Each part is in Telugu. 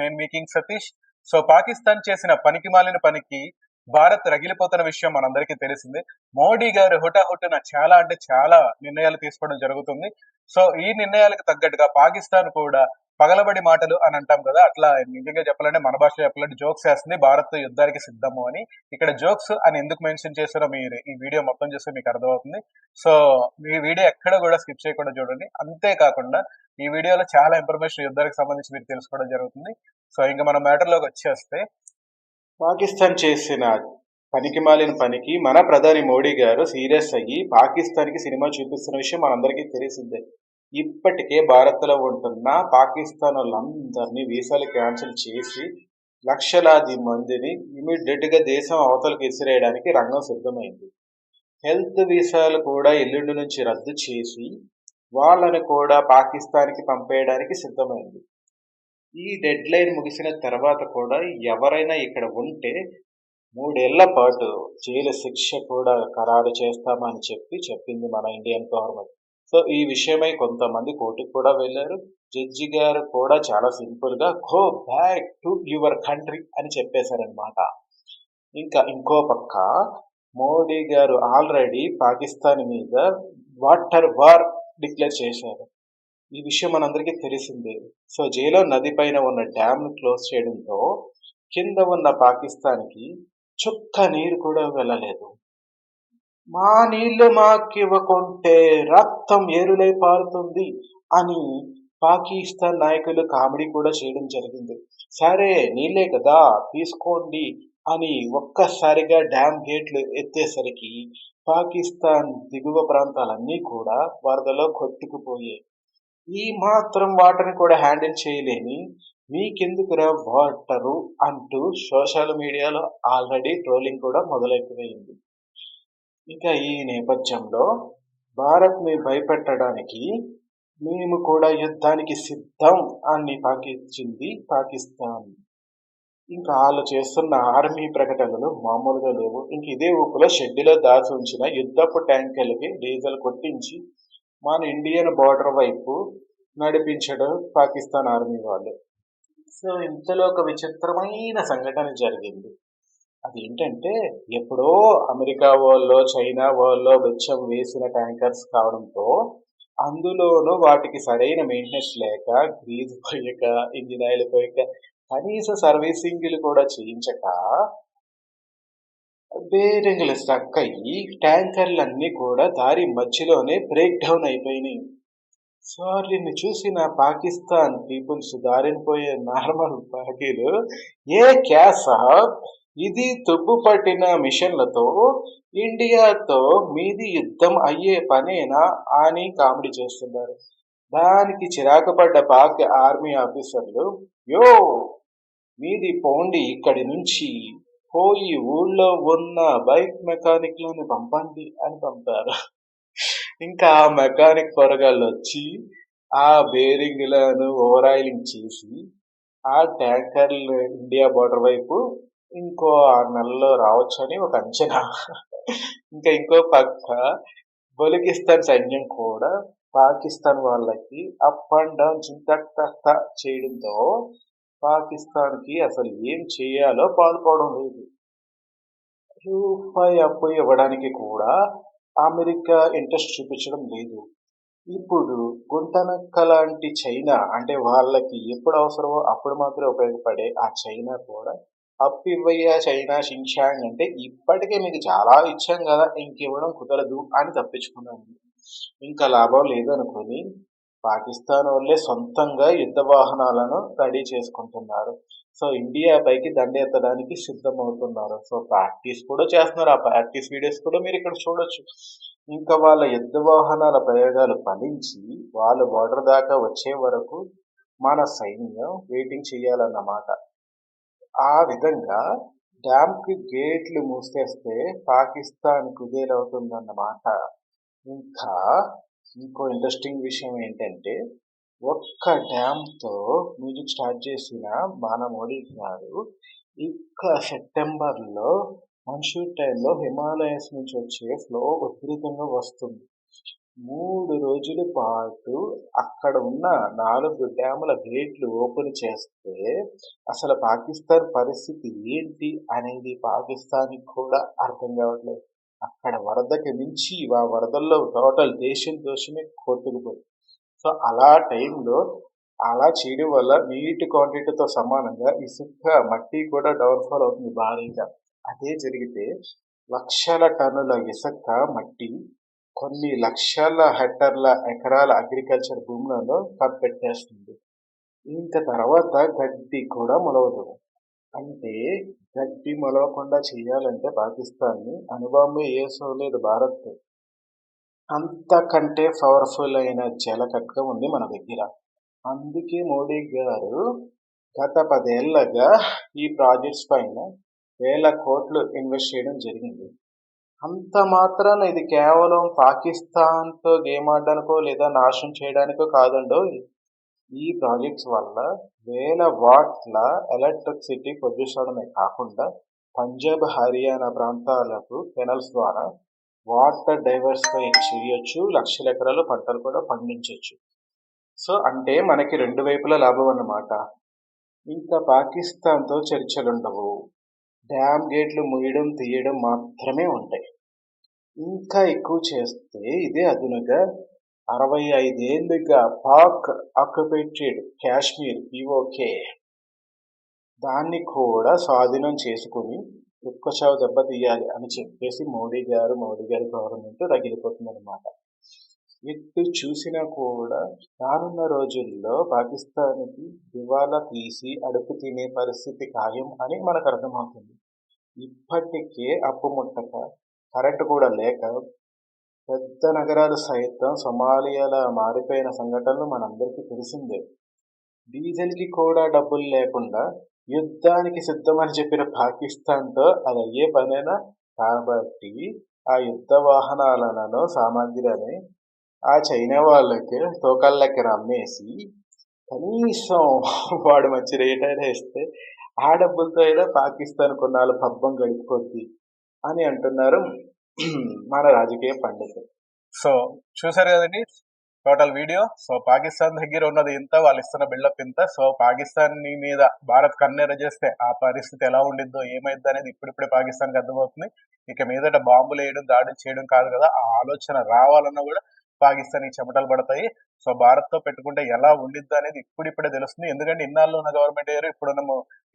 నేను మీ కింగ్ సతీష్. సో పాకిస్తాన్ చేసిన పనికి మాలిన పనికి భారత్ రగిలిపోతున్న విషయం మనందరికీ తెలిసిందే. మోడీ గారు హుటాహుటిన చాలా అంటే చాలా నిర్ణయాలు తీసుకోవడం జరుగుతుంది. సో ఈ నిర్ణయాలకు తగ్గట్టుగా పాకిస్తాన్ కూడా పగలబడి మాటలు అని అంటాం కదా అట్లా నిజంగా చెప్పాలంటే మన భాషలో చెప్పాలంటే జోక్స్ వేస్తుంది భారత్ యుద్ధానికి సిద్ధము అని. ఇక్కడ జోక్స్ అని ఎందుకు మెన్షన్ చేశారో మీరు ఈ వీడియో మొత్తం చూస్తే మీకు అర్థమవుతుంది. సో ఈ వీడియో ఎక్కడ కూడా స్కిప్ చేయకుండా చూడండి. అంతేకాకుండా ఈ వీడియోలో చాలా ఇన్ఫర్మేషన్ యుద్ధానికి సంబంధించి మీరు తెలుసుకోవడం జరుగుతుంది. సో ఇంకా మన మ్యాటర్లోకి వచ్చేస్తే పాకిస్తాన్ చేసిన పనికి మాలిన పనికి మన ప్రధాని మోడీ గారు సీరియస్ అయ్యి పాకిస్తాన్కి సినిమా చూపిస్తున్న విషయం మనందరికీ తెలిసిందే. ఇప్పటికే భారత్లో ఉంటున్న పాకిస్తాన్ వాళ్ళందరినీ వీసాలు క్యాన్సిల్ చేసి లక్షలాది మందిని ఇమీడియట్గా దేశం అవతలకు విసిరేయడానికి రంగం సిద్ధమైంది. హెల్త్ వీసాలు కూడా ఎల్లుండి నుంచి రద్దు చేసి వాళ్ళని కూడా పాకిస్తాన్కి పంపేయడానికి సిద్ధమైంది. ఈ డెడ్ లైన్ ముగిసిన తర్వాత కూడా ఎవరైనా ఇక్కడ ఉంటే మూడేళ్ళ పాటు జైలు శిక్ష కూడా ఖరారు చేస్తామని చెప్పి చెప్పింది మన ఇండియన్ గవర్నమెంట్. సో ఈ విషయమై కొంతమంది కోర్టుకు కూడా వెళ్ళారు. జడ్జి గారు కూడా చాలా సింపుల్గా go back to your country అని చెప్పేశారనమాట ఇంకా ఇంకో పక్క మోడీ గారు ఆల్రెడీ పాకిస్తాన్ మీద వాటర్ వార్ డిక్లేర్ చేశారు. ఈ విషయం మనందరికీ తెలిసిందే. సో జైలో నది పైన ఉన్న డ్యామ్ క్లోజ్ చేయడంతో కింద ఉన్న పాకిస్తాన్కి చుక్క నీరు కూడా వెళ్ళలేదు. మా నీళ్ళు మాకివ్వకుంటే రక్తం ఏరులై పారుతుంది అని పాకిస్తాన్ నాయకులు కామెడీ కూడా చేయడం జరిగింది. సరే నీళ్ళే కదా తీసుకోండి అని ఒక్కసారిగా డ్యామ్ గేట్లు ఎత్తేసరికి పాకిస్తాన్ దిగువ ప్రాంతాలన్నీ కూడా వరదలో కొట్టుకుపోయాయి. ఈ మాత్రం వాటర్ని కూడా హ్యాండిల్ చేయలేని మీకెందుకురా వాటరు అంటూ సోషల్ మీడియాలో ఆల్రెడీ ట్రోలింగ్ కూడా మొదలైపోయింది. ఇంకా ఈ నేపథ్యంలో భారత్ని భయపెట్టడానికి మేము కూడా యుద్ధానికి సిద్ధం అని పాకించింది పాకిస్తాన్. ఇంకా వాళ్ళు చేస్తున్న ఆర్మీ ప్రకటనలు మామూలుగా లేవు. ఇంక ఇదే ఊపులో షెడ్యూలో దాచి ఉంచిన యుద్ధపు ట్యాంకర్లకి డీజిల్ కొట్టించి మన ఇండియన్ బార్డర్ వైపు నడిపించడం పాకిస్తాన్ ఆర్మీ వాళ్ళు. సో ఇంతలో ఒక విచిత్రమైన సంఘటన జరిగింది. అది ఏంటంటే ఎప్పుడో అమెరికా వాళ్ళు చైనా వాళ్ళు వెచ్చం వేసిన ట్యాంకర్స్ కావడంతో అందులోనూ వాటికి సరైన మెయింటెనెన్స్ లేక గ్రీజ్ పోయక ఇంజిన్ ఆయిల్ పోయక కనీస సర్వీసింగ్లు కూడా చేయించక బేరింగ్లు స్టక్ అయ్యి ట్యాంకర్లన్నీ కూడా దారి మధ్యలోనే బ్రేక్ డౌన్ అయిపోయినాయి. సారీని చూసిన పాకిస్తాన్ పీపుల్స్ దారిని పోయే నార్మల్ పార్టీలు ఏ క్యా సాబ్? ఇది తుప్పు మిషన్లతో ఇండియాతో మీది యుద్ధం అయ్యే పనేనా అని కామెడీ చేస్తున్నారు. దానికి చిరాకు పడ్డ పాక్ ఆర్మీ ఆఫీసర్లు యో మీది పోండి ఇక్కడి నుంచి పోయి ఊళ్ళో ఉన్న బైక్ మెకానిక్లను పంపండి అని పంపారు. ఇంకా ఆ మెకానిక్ పొరగాళ్ళు వచ్చి ఆ బేరింగ్లను ఓవరాయిలింగ్ చేసి ఆ ట్యాంకర్లు ఇండియా బోర్డర్ వైపు ఇంకో ఆరు నెలల్లో రావచ్చని ఒక అంచనా. ఇంకా ఇంకో పక్క బలికిస్తాన్ సైన్యం కూడా పాకిస్తాన్ వాళ్ళకి అప్ అండ్ డౌన్ చింతక్త చేయడంతో పాకిస్తాన్కి అసలు ఏం చేయాలో పాల్పడడం లేదు. రూపాయి అప్పు ఇవ్వడానికి కూడా అమెరికా ఇంట్రెస్ట్ చూపించడం లేదు. ఇప్పుడు గుంటనక్క లాంటి చైనా అంటే వాళ్ళకి ఎప్పుడు అవసరమో అప్పుడు మాత్రమే ఉపయోగపడే ఆ చైనా కూడా అప్పు ఇవ్వయ్యా చైనా షింగ్షాంగ్ అంటే ఇప్పటికే మీకు చాలా ఇచ్చాం కదా ఇంకివ్వడం కుదరదు అని తప్పించుకున్నాను. ఇంకా లాభం లేదనుకొని పాకిస్తాన్ వాళ్ళే సొంతంగా యుద్ధ వాహనాలను రెడీ చేసుకుంటున్నారు. సో ఇండియా పైకి దండెత్తడానికి సిద్ధమవుతున్నారు. సో ప్రాక్టీస్ కూడా చేస్తున్నారు. ఆ ప్రాక్టీస్ వీడియోస్ కూడా మీరు ఇక్కడ చూడొచ్చు. ఇంకా వాళ్ళ యుద్ధ వాహనాల ప్రయోగాలు ఫలించి వాళ్ళు బార్డర్ దాకా వచ్చే వరకు మన సైన్యం వెయిటింగ్ చేయాలన్నమాట. ఆ విధంగా డ్యామ్కి గేట్లు మూసేస్తే పాకిస్తాన్ కుదేలవుతుందన్నమాట. ఇంకా ఇంకో ఇంట్రెస్టింగ్ విషయం ఏంటంటే ఒక్క డ్యామ్తో మ్యూజిక్ స్టార్ట్ చేసిన మన మోడీ గారు ఇక సెప్టెంబర్లో మన్షూర్ టైంలో హిమాలయస్ నుంచి వచ్చే ఫ్లో విపరీతంగా వస్తుంది. మూడు రోజుల పాటు అక్కడ ఉన్న నాలుగు డ్యాముల గేట్లు ఓపెన్ చేస్తే అసలు పాకిస్తాన్ పరిస్థితి ఏంటి అనేది పాకిస్తాన్కి కూడా అర్థం కావట్లేదు. అక్కడ వరదకి మించి ఆ వరదల్లో టోటల్ దేశం దోషమే కొట్టుకుపోయింది. సో అలా టైంలో అలా చేయడం వల్ల నీటి క్వాంటిటీతో సమానంగా ఇసుక మట్టి కూడా డౌన్ఫాల్ అవుతుంది భారీగా. అదే జరిగితే లక్షల టన్నుల ఇసుక మట్టి కొన్ని లక్షల హెక్టర్ల ఎకరాల అగ్రికల్చర్ భూములలో కప్పెట్టేస్తుంది ఇంకా తర్వాత గడ్డి కూడా మొలవదు. అంటే గడ్డి మొలవకుండా చేయాలంటే పాకిస్తాన్ని అనుభవమే ఏసోలేదు భారత్. అంతకంటే పవర్ఫుల్ అయిన జలకట్క ఉంది మన దగ్గర. అందుకే మోడీ గారు గత పదేళ్ళగా ఈ ప్రాజెక్ట్స్ పైన వేల కోట్లు ఇన్వెస్ట్ చేయడం జరిగింది. అంత మాత్రాన ఇది కేవలం పాకిస్తాన్తో గేమ్ ఆడడానికో లేదా నాశనం చేయడానికో కాదండో. ఈ ప్రాజెక్ట్స్ వల్ల వేల వాట్ల ఎలక్ట్రిసిటీ ప్రొడ్యూస్ అవడమే కాకుండా పంజాబ్ హర్యానా ప్రాంతాలకు కెనల్స్ ద్వారా వాటర్ డైవర్సిఫై చేయొచ్చు. లక్షల ఎకరాలు పంటలు కూడా పండించవచ్చు సో అంటే మనకి రెండు వైపులా లాభం అన్నమాట. ఇంకా పాకిస్తాన్తో చర్చలుండవు. డ్యామ్ గేట్లు మూయడం తీయడం మాత్రమే ఉంటాయి. ఇంకా ఎక్కువ చేస్తే ఇదే అదునుగా. అరవై ఐదేళ్ళుగా పాక్ అక్యుపేటెడ్ కాశ్మీర్ పిఓకే దాన్ని కూడా స్వాధీనం చేసుకుని ఎక్కువ దెబ్బతీయాలి అని చెప్పేసి మోడీ గారు మోడీ గారి గవర్నమెంట్ రగిలిపోతుందన్నమాట. ఎత్తు ఎటు చూసినా కూడా రానున్న రోజుల్లో పాకిస్తాన్కి దివాలా తీసి అడుపు తినే పరిస్థితి ఖాయం అని మనకు అర్థమవుతుంది. ఇప్పటికే అప్పు ముట్టక కరెంటు కూడా లేక పెద్ద నగరాలు సైతం సొమాలియాలా మారిపోయిన సంఘటనలు మనందరికీ తెలిసిందే. డీజిల్కి కూడా డబ్బులు లేకుండా యుద్ధానికి సిద్ధమని చెప్పిన పాకిస్తాన్తో అది అయ్యే పనేనా? కాబట్టి ఆ యుద్ధ వాహనాలను సామాగ్రిని ఆ చైనా వాళ్ళకి తోకళ్ళకి రమ్మేసి అమ్మేసి కనీసం వాడు మంచి రేట్ అయినా ఇస్తే ఆ డబ్బులతో అయినా పాకిస్తాన్ కొన్నాళ్ళు పబ్బం గడిచిపోద్ది అని అంటున్నారు మన రాజకీయ పండితులు. సో చూసారు కదండి టోటల్ వీడియో. సో పాకిస్తాన్ దగ్గర ఉన్నది ఇంత వాళ్ళు ఇస్తున్న బిల్డప్ ఇంత. సో పాకిస్తాన్ మీద భారత్ కన్నెర చేస్తే ఆ పరిస్థితి ఎలా ఉండిద్దో ఏమైద్ది అనేది ఇప్పుడిప్పుడే పాకిస్తాన్కి అర్థమవుతుంది. ఇక మీదట బాంబులు వేయడం దాడులు చేయడం కాదు కదా ఆ ఆలోచన రావాలన్నా కూడా పాకిస్తాన్ చెమటలు పడతాయి. సో భారత్తో పెట్టుకుంటే ఎలా ఉండిద్ది అనేది ఇప్పుడిప్పుడే తెలుస్తుంది. ఎందుకంటే ఇన్నాళ్ళు ఉన్న గవర్నమెంట్ వేరు ఇప్పుడున్న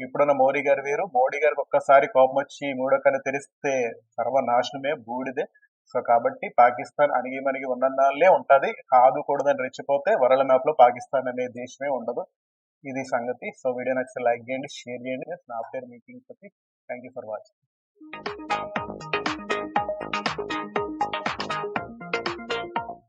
ఇప్పుడున్న మోడీ గారు వేరు. మోడీ గారికి ఒక్కసారి కోపం వచ్చి మూడో తెలిస్తే తెరిస్తే సర్వనాశనమే బూడిదే. సో కాబట్టి పాకిస్తాన్ అణిగి మణిగి ఉన్ననాళ్ళే ఉంటుంది. కాదుకూడదని రెచ్చిపోతే వరల్డ్ మ్యాప్లో పాకిస్తాన్ అనే దేశమే ఉండదు. ఇది సంగతి. సో వీడియో నచ్చితే లైక్ చేయండి షేర్ చేయండి. నా పేరు మీటింగ్ ప్రతి థ్యాంక్ యూ ఫర్ వాచింగ్.